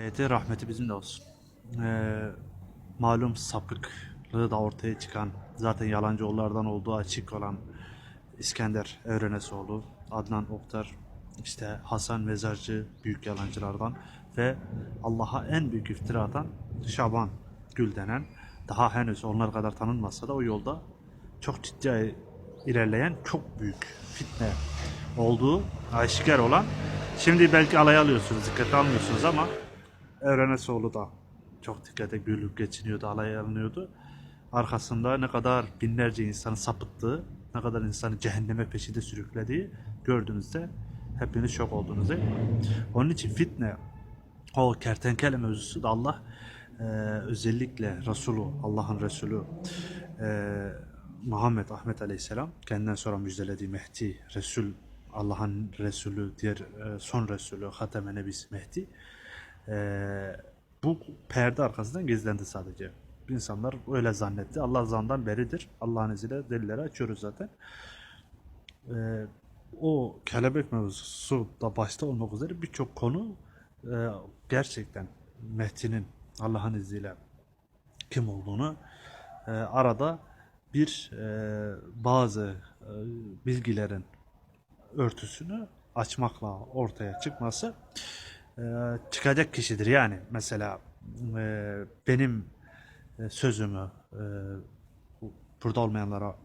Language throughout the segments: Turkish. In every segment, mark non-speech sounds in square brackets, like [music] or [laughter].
Hidayeti rahmeti bizimle olsun. Ee, malum sapıklığı da ortaya çıkan, zaten yalancıoğullardan olduğu açık olan İskender Evrenesoğlu, Adnan Oktar, işte Hasan Mezarcı büyük yalancılardan ve Allah'a en büyük iftira atan Şaban Gül denen daha henüz onlar kadar tanınmasa da o yolda çok ciddi ilerleyen çok büyük fitne olduğu aşikar olan şimdi belki alaya alıyorsunuz dikkate almıyorsunuz ama Evrenesoğlu da çok dikkate gülüp geçiniyordu alaya alınıyordu arkasında ne kadar binlerce insanı sapıttığı ne kadar insanı cehenneme peşinde sürüklediği gördüğünüzde hepiniz şok oldunuz değil mi? Onun için fitne o kertenkele mevzusu da Allah e, özellikle Resulü, Allah'ın Resulü e, Muhammed Ahmet Aleyhisselam kendinden sonra müjdelediği Mehdi, Resul, Allah'ın Resulü, diğer e, son Resulü, Hateme Nebisi Mehdi e, bu perde arkasından gizlendi sadece. İnsanlar öyle zannetti. Allah zandan beridir. Allah'ın izniyle delilleri açıyoruz zaten. E, o kelebek mevzusu da başta olmak üzere birçok konu e, gerçekten Mehdi'nin Allah'ın izniyle kim olduğunu e, arada bir e, bazı e, bilgilerin örtüsünü açmakla ortaya çıkması çıkacak kişidir. Yani mesela e, benim e, sözümü e, bu- burada olmayanlara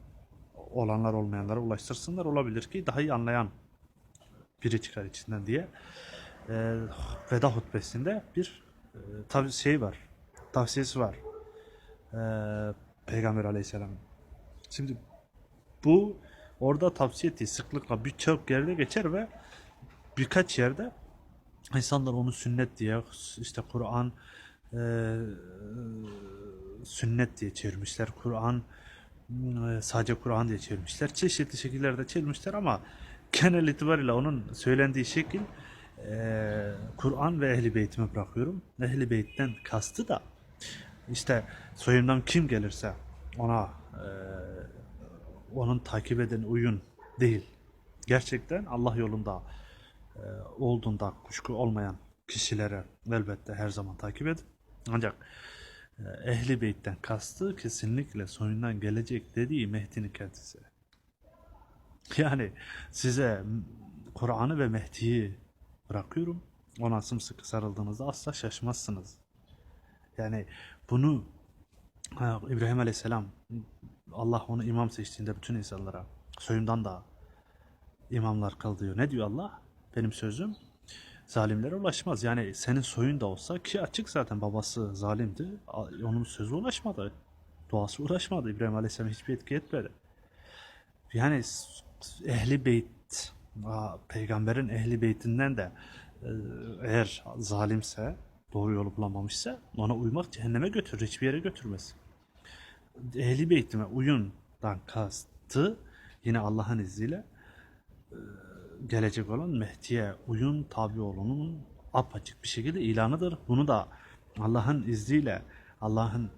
olanlar olmayanlara ulaştırsınlar. Olabilir ki daha iyi anlayan biri çıkar içinden diye e, veda hutbesinde bir e, şey var. Tavsiyesi var. E, Peygamber aleyhisselamın. Şimdi bu orada tavsiye ettiği sıklıkla birçok yerde geçer ve birkaç yerde insanlar onu sünnet diye işte Kur'an e, sünnet diye çevirmişler. Kur'an e, sadece Kur'an diye çevirmişler. Çeşitli şekillerde çevirmişler ama genel itibariyle onun söylendiği şekil e, Kur'an ve Ehli Beyt'ime bırakıyorum. Ehli Beyt'ten kastı da işte soyundan kim gelirse ona e, onun takip eden uyun değil. Gerçekten Allah yolunda olduğunda kuşku olmayan kişilere elbette her zaman takip edin. Ancak e, Ehli Beyt'ten kastı kesinlikle soyundan gelecek dediği Mehdi'nin kendisi. Yani size Kur'an'ı ve Mehdi'yi bırakıyorum. Ona sımsıkı sarıldığınızda asla şaşmazsınız. Yani bunu ha, İbrahim Aleyhisselam Allah onu imam seçtiğinde bütün insanlara soyumdan da imamlar kıl diyor. Ne diyor Allah? Benim sözüm zalimlere ulaşmaz. Yani senin soyun da olsa ki açık zaten babası zalimdi. Onun sözü ulaşmadı. Duası ulaşmadı. İbrahim Aleyhisselam hiçbir etki etmedi. Yani ehli beyt peygamberin ehli beytinden de e, eğer zalimse doğru yolu bulamamışsa ona uymak cehenneme götürür. Hiçbir yere götürmez. Ehli beytime uyundan kastı yine Allah'ın izniyle gelecek olan Mehdi'ye uyun tabi olunun apaçık bir şekilde ilanıdır. Bunu da Allah'ın izniyle Allah'ın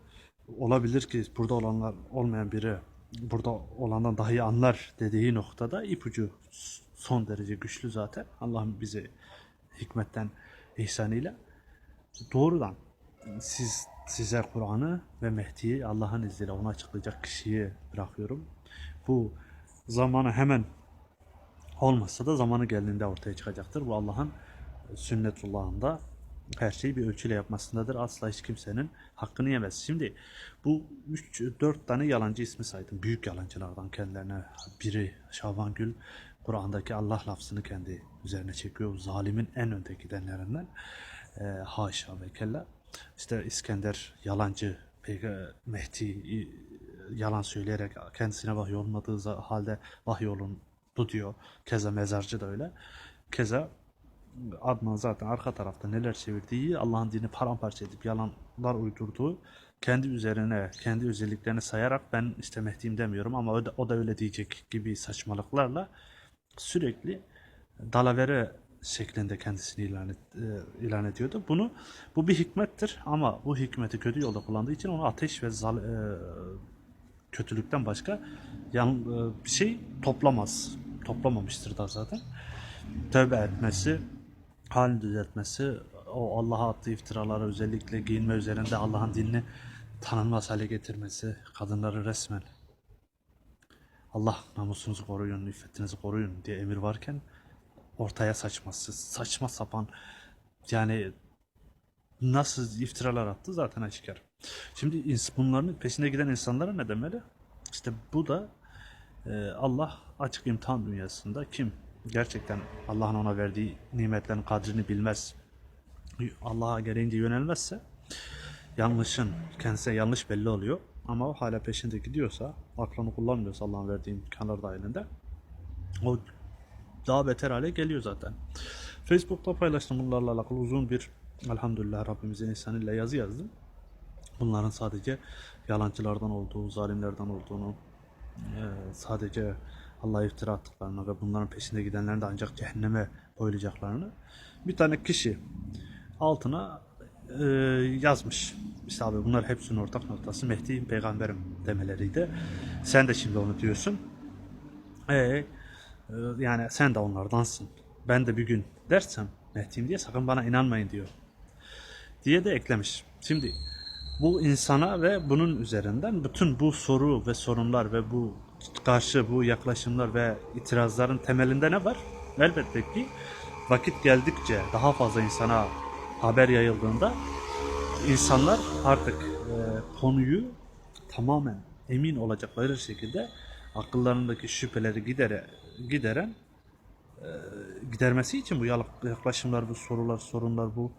olabilir ki burada olanlar olmayan biri burada olandan daha iyi anlar dediği noktada ipucu son derece güçlü zaten. Allah'ın bize hikmetten ihsanıyla doğrudan siz size Kur'an'ı ve Mehdi'yi Allah'ın izniyle onu açıklayacak kişiyi bırakıyorum. Bu zamanı hemen olmazsa da zamanı geldiğinde ortaya çıkacaktır. Bu Allah'ın sünnetullahında her şeyi bir ölçüyle yapmasındadır. Asla hiç kimsenin hakkını yemez. Şimdi bu 3-4 tane yalancı ismi saydım. Büyük yalancılardan kendilerine biri Şaban Gül Kur'an'daki Allah lafzını kendi üzerine çekiyor. Zalimin en önde gidenlerinden. Ee, haşa ve kella. İşte İskender yalancı Mehdi i- yalan söyleyerek kendisine vahiy olmadığı halde vahiy olundu diyor. Keza mezarcı da öyle. Keza Adnan zaten arka tarafta neler çevirdiği, Allah'ın dini paramparça edip yalanlar uydurduğu, kendi üzerine, kendi özelliklerini sayarak ben işte Mehdi'yim demiyorum ama o da, o da öyle diyecek gibi saçmalıklarla sürekli dalavere şeklinde kendisini ilan, et, e, ilan ediyordu. Bunu bu bir hikmettir ama bu hikmeti kötü yolda kullandığı için onu ateş ve zal, e, kötülükten başka yan, e, bir şey toplamaz. Toplamamıştır da zaten. Tövbe etmesi, halini düzeltmesi, o Allah'a attığı iftiraları özellikle giyinme üzerinde Allah'ın dinini tanınmaz hale getirmesi, kadınları resmen Allah namusunuzu koruyun, iffetinizi koruyun diye emir varken ortaya saçması, saçma sapan yani nasıl iftiralar attı zaten aşikar. Şimdi bunların peşinde giden insanlara ne demeli? İşte bu da e, Allah açık imtihan dünyasında kim gerçekten Allah'ın ona verdiği nimetlerin kadrini bilmez, Allah'a gereğince yönelmezse yanlışın kendisine yanlış belli oluyor. Ama o hala peşinde gidiyorsa, aklını kullanmıyorsa Allah'ın verdiği imkanlar dahilinde o daha beter hale geliyor zaten. Facebook'ta paylaştım bunlarla alakalı uzun bir elhamdülillah Rabbimizin ihsanıyla yazı yazdım. Bunların sadece yalancılardan olduğu, zalimlerden olduğunu, sadece Allah'a iftira attıklarını ve bunların peşinde gidenlerin de ancak cehenneme koyulacaklarını bir tane kişi altına eee, yazmış. İşte abi bunlar hepsinin ortak noktası Mehdi peygamberim demeleriydi. Sen de şimdi onu diyorsun. Ee, e, yani sen de onlardansın. Ben de bir gün dersem Mehdi'yim diye sakın bana inanmayın diyor. Diye de eklemiş. Şimdi bu insana ve bunun üzerinden bütün bu soru ve sorunlar ve bu karşı bu yaklaşımlar ve itirazların temelinde ne var? Elbette ki vakit geldikçe daha fazla insana haber yayıldığında insanlar artık e, konuyu tamamen emin olacakları şekilde akıllarındaki şüpheleri gidere, gideren e, gidermesi için bu yaklaşımlar, bu sorular, sorunlar, bu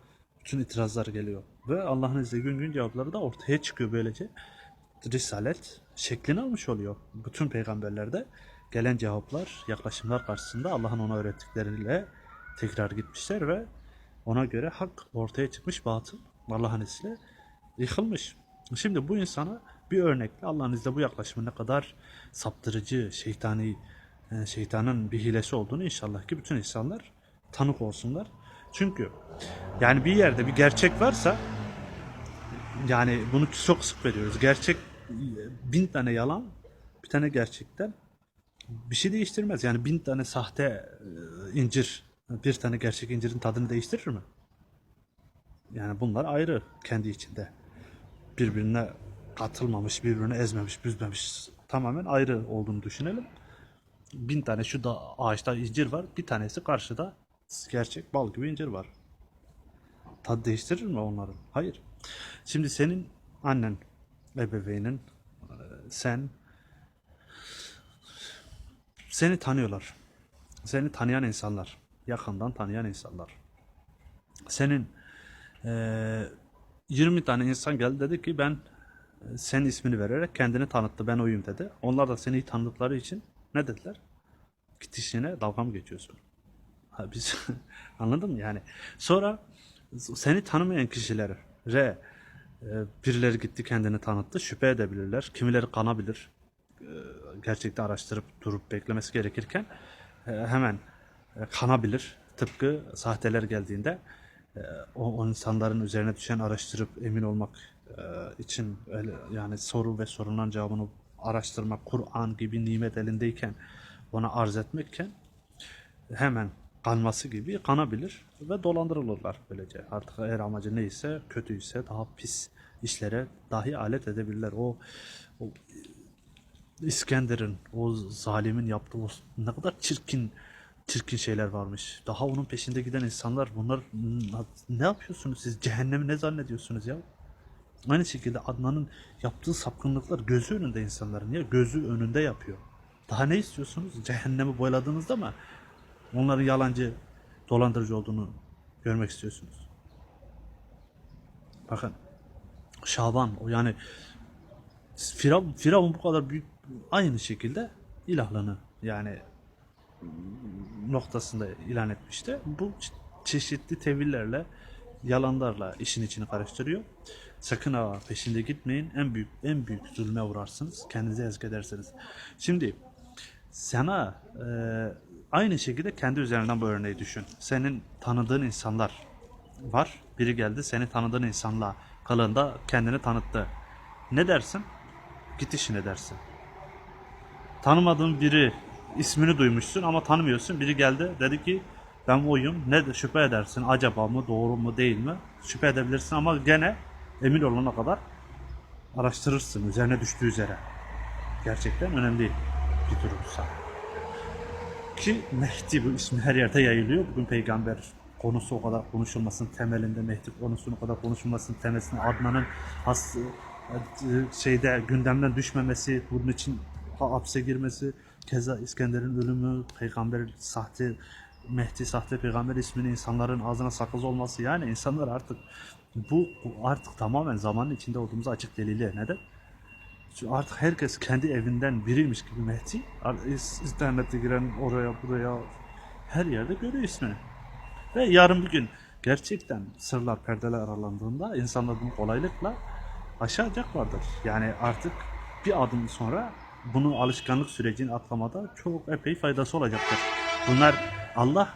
bütün itirazlar geliyor. Ve Allah'ın izniyle gün gün cevapları da ortaya çıkıyor böylece. Risalet şeklini almış oluyor. Bütün peygamberlerde gelen cevaplar, yaklaşımlar karşısında Allah'ın ona öğrettikleriyle tekrar gitmişler ve ona göre hak ortaya çıkmış, batıl Allah'ın izniyle yıkılmış. Şimdi bu insana bir örnekle Allah'ın izniyle bu yaklaşımın ne kadar saptırıcı, şeytani, e, şeytanın bir hilesi olduğunu inşallah ki bütün insanlar tanık olsunlar. Çünkü yani bir yerde bir gerçek varsa yani bunu çok sık veriyoruz. Gerçek bin tane yalan, bir tane gerçekten bir şey değiştirmez. Yani bin tane sahte e, incir, bir tane gerçek incirin tadını değiştirir mi? Yani bunlar ayrı kendi içinde. Birbirine katılmamış, birbirine ezmemiş, büzmemiş tamamen ayrı olduğunu düşünelim. Bin tane şu da ağaçta incir var, bir tanesi karşıda gerçek bal gibi incir var. Tad değiştirir mi onların? Hayır. Şimdi senin annen, ebeveynin, e, sen seni tanıyorlar. Seni tanıyan insanlar, yakından tanıyan insanlar. Senin eee 20 tane insan geldi dedi ki ben e, senin ismini vererek kendini tanıttı ben oyum dedi. Onlar da seni tanıdıkları için ne dediler? Git işine geçiyorsun? Biz [laughs] anladın mı yani? Sonra seni tanımayan kişilere e, birileri gitti kendini tanıttı şüphe edebilirler. Kimileri kanabilir. E, gerçekten araştırıp durup beklemesi gerekirken e, hemen kanabilir. Tıpkı sahteler geldiğinde o, o insanların üzerine düşen araştırıp emin olmak için öyle, yani soru ve sorunların cevabını araştırmak Kur'an gibi nimet elindeyken ona arz etmekken hemen kanması gibi kanabilir ve dolandırılırlar böylece. Artık eğer amacı neyse, kötüyse daha pis işlere dahi alet edebilirler. O, o İskender'in, o zalimin yaptığı o ne kadar çirkin çirkin şeyler varmış. Daha onun peşinde giden insanlar bunlar ne yapıyorsunuz siz? Cehennemi ne zannediyorsunuz ya? Aynı şekilde Adnan'ın yaptığı sapkınlıklar gözü önünde insanların ya gözü önünde yapıyor. Daha ne istiyorsunuz? Cehennemi boyladığınızda mı onların yalancı, dolandırıcı olduğunu görmek istiyorsunuz? Bakın Şaban o yani Firavun, Firavun bu kadar büyük aynı şekilde ilahlığını yani noktasında ilan etmişti. Bu çe- çeşitli tevillerle, yalanlarla işin içini karıştırıyor. Sakın ha peşinde gitmeyin. En büyük en büyük zulme uğrarsınız. Kendinizi ezk edersiniz. Şimdi sana e, aynı şekilde kendi üzerinden bu örneği düşün. Senin tanıdığın insanlar var. Biri geldi seni tanıdığın insanla kalığında kendini tanıttı. Ne dersin? Git işine dersin. Tanımadığın biri ismini duymuşsun ama tanımıyorsun. Biri geldi dedi ki ben oyum ne şüphe edersin acaba mı doğru mu değil mi şüphe edebilirsin ama gene emin olana kadar araştırırsın üzerine düştüğü üzere. Gerçekten önemli bir durumsa. Ki Mehdi bu ismi her yerde yayılıyor. Bugün peygamber konusu o kadar konuşulmasın temelinde Mehdi konusunun o kadar konuşulmasın temelinde Adnan'ın has, e, şeyde gündemden düşmemesi, bunun için ha- hapse girmesi, keza İskender'in ölümü, peygamber sahte Mehdi sahte peygamber ismini insanların ağzına sakız olması yani insanlar artık bu artık tamamen zamanın içinde olduğumuz açık delili. Neden? Artık herkes kendi evinden biriymiş gibi Mehdi. İnternete giren oraya buraya her yerde görüyor ismini. Ve yarın bir gün gerçekten sırlar perdeler aralandığında insanlar bunu kolaylıkla aşacaklardır. Yani artık bir adım sonra bunu alışkanlık sürecini atlamada çok epey faydası olacaktır. Bunlar Allah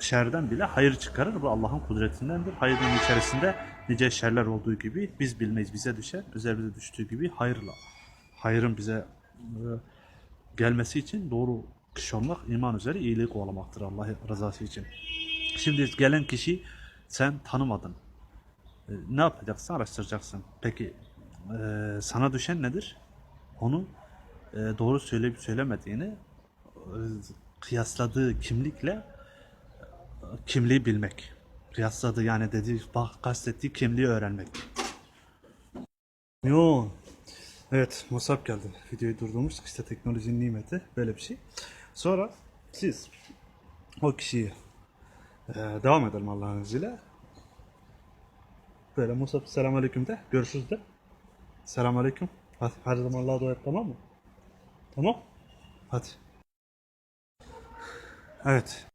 şerden bile hayır çıkarır. Bu Allah'ın kudretindendir. Hayırın içerisinde nice şerler olduğu gibi biz bilmeyiz bize düşer. Üzerimize düştüğü gibi hayırla. Hayırın bize e, gelmesi için doğru kişi olmak iman üzere iyiliği kovalamaktır Allah rızası için. Şimdi gelen kişi sen tanımadın. E, Ne yapacaksın? Araştıracaksın. Peki e, sana düşen nedir? Onu doğru söyleyip söylemediğini kıyasladığı kimlikle kimliği bilmek. Kıyasladığı yani dediği bak kastettiği kimliği öğrenmek. Yo. Evet, Musab geldi. Videoyu durdurmuştuk. İşte teknolojinin nimeti. Böyle bir şey. Sonra siz o kişiyi ee, devam edelim Allah'ın izniyle. Böyle Musab selamünaleyküm de. Görüşürüz de. Selamünaleyküm. Hadi her zaman Allah'a dua et tamam mı? Tamam. Hadi. Evet.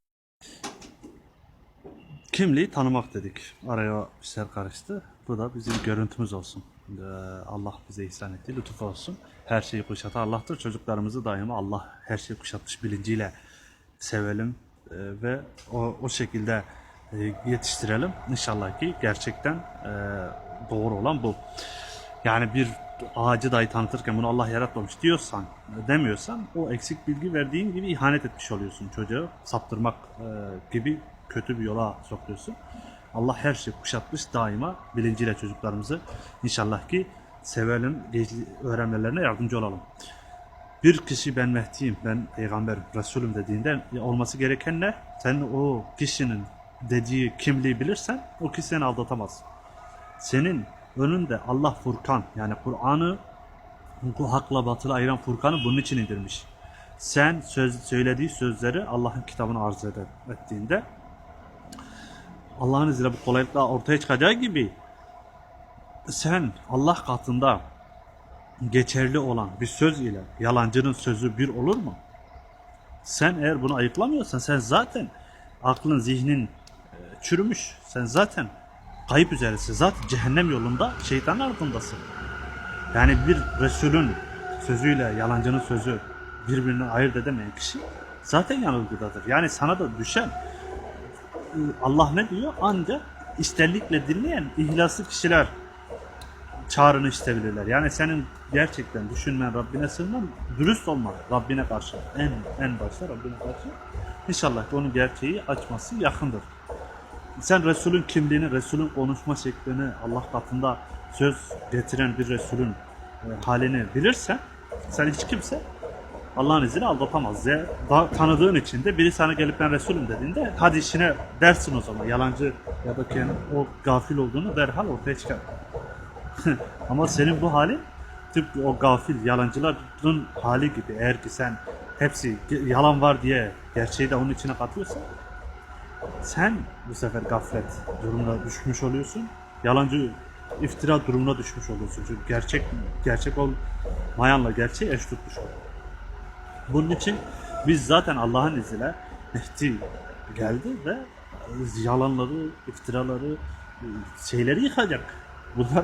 Kimliği tanımak dedik. Araya işler karıştı. Bu da bizim görüntümüz olsun. Ee, Allah bize ihsan etti. Lütuf olsun. Her şeyi kuşatan Allah'tır. Çocuklarımızı daima Allah her şeyi kuşatmış bilinciyle sevelim e, ve o, o şekilde e, yetiştirelim. İnşallah ki gerçekten e, doğru olan bu. Yani bir ağacı dahi tanıtırken bunu Allah yaratmamış diyorsan, demiyorsan o eksik bilgi verdiğin gibi ihanet etmiş oluyorsun çocuğu. Saptırmak gibi kötü bir yola sokuyorsun. Allah her şeyi kuşatmış daima bilinciyle çocuklarımızı inşallah ki sevelim, öğrenmelerine yardımcı olalım. Bir kişi ben Mehdi'yim, ben peygamberim, Resulüm dediğinde olması gereken ne? Sen o kişinin dediği kimliği bilirsen o kişi seni aldatamaz. Senin önünde Allah Furkan yani Kur'an'ı bu hakla batılı ayıran Furkan'ı bunun için indirmiş. Sen söz, söylediği sözleri Allah'ın kitabına arz eder, ettiğinde Allah'ın izniyle bu kolaylıkla ortaya çıkacağı gibi sen Allah katında geçerli olan bir söz ile yalancının sözü bir olur mu? Sen eğer bunu ayıklamıyorsan sen zaten aklın zihnin e, çürümüş. Sen zaten kayıp üzeresin. Zaten cehennem yolunda şeytanın ardındasın. Yani bir Resulün sözüyle yalancının sözü birbirinden ayırt edemeyen kişi zaten yanılgıdadır. Yani sana da düşen Allah ne diyor? Ancak isterlikle dinleyen ihlaslı kişiler çağrını isteyebilirler. Yani senin gerçekten düşünmen, Rabbine sığınman, dürüst olman Rabbine karşı. En en başta Rabbine karşı. İnşallah ki onun gerçeği açması yakındır. Sen Resulün kimliğini, Resulün konuşma şeklini, Allah katında söz getiren bir Resulün e, halini bilirsen, sen hiç kimse Allah'ın izniyle aldatamaz. Ya, da, tanıdığın için de biri sana gelip ben Resulüm dediğinde hadi işine dersin o zaman. Yalancı ya da kendi o gafil olduğunu derhal ortaya çıkar. [laughs] Ama senin bu halin tıpkı o gafil yalancıların hali gibi. Eğer ki sen hepsi yalan var diye gerçeği de onun içine katıyorsan sen bu sefer gaflet durumuna düşmüş oluyorsun. Yalancı iftira durumuna düşmüş oluyorsun. Çünkü gerçek gerçek olmayanla gerçeği eş tutmuş oluyor. Bunun için biz zaten Allah'ın izniyle Mehdi geldi ve yalanları, iftiraları, şeyleri yıkacak. Bunlar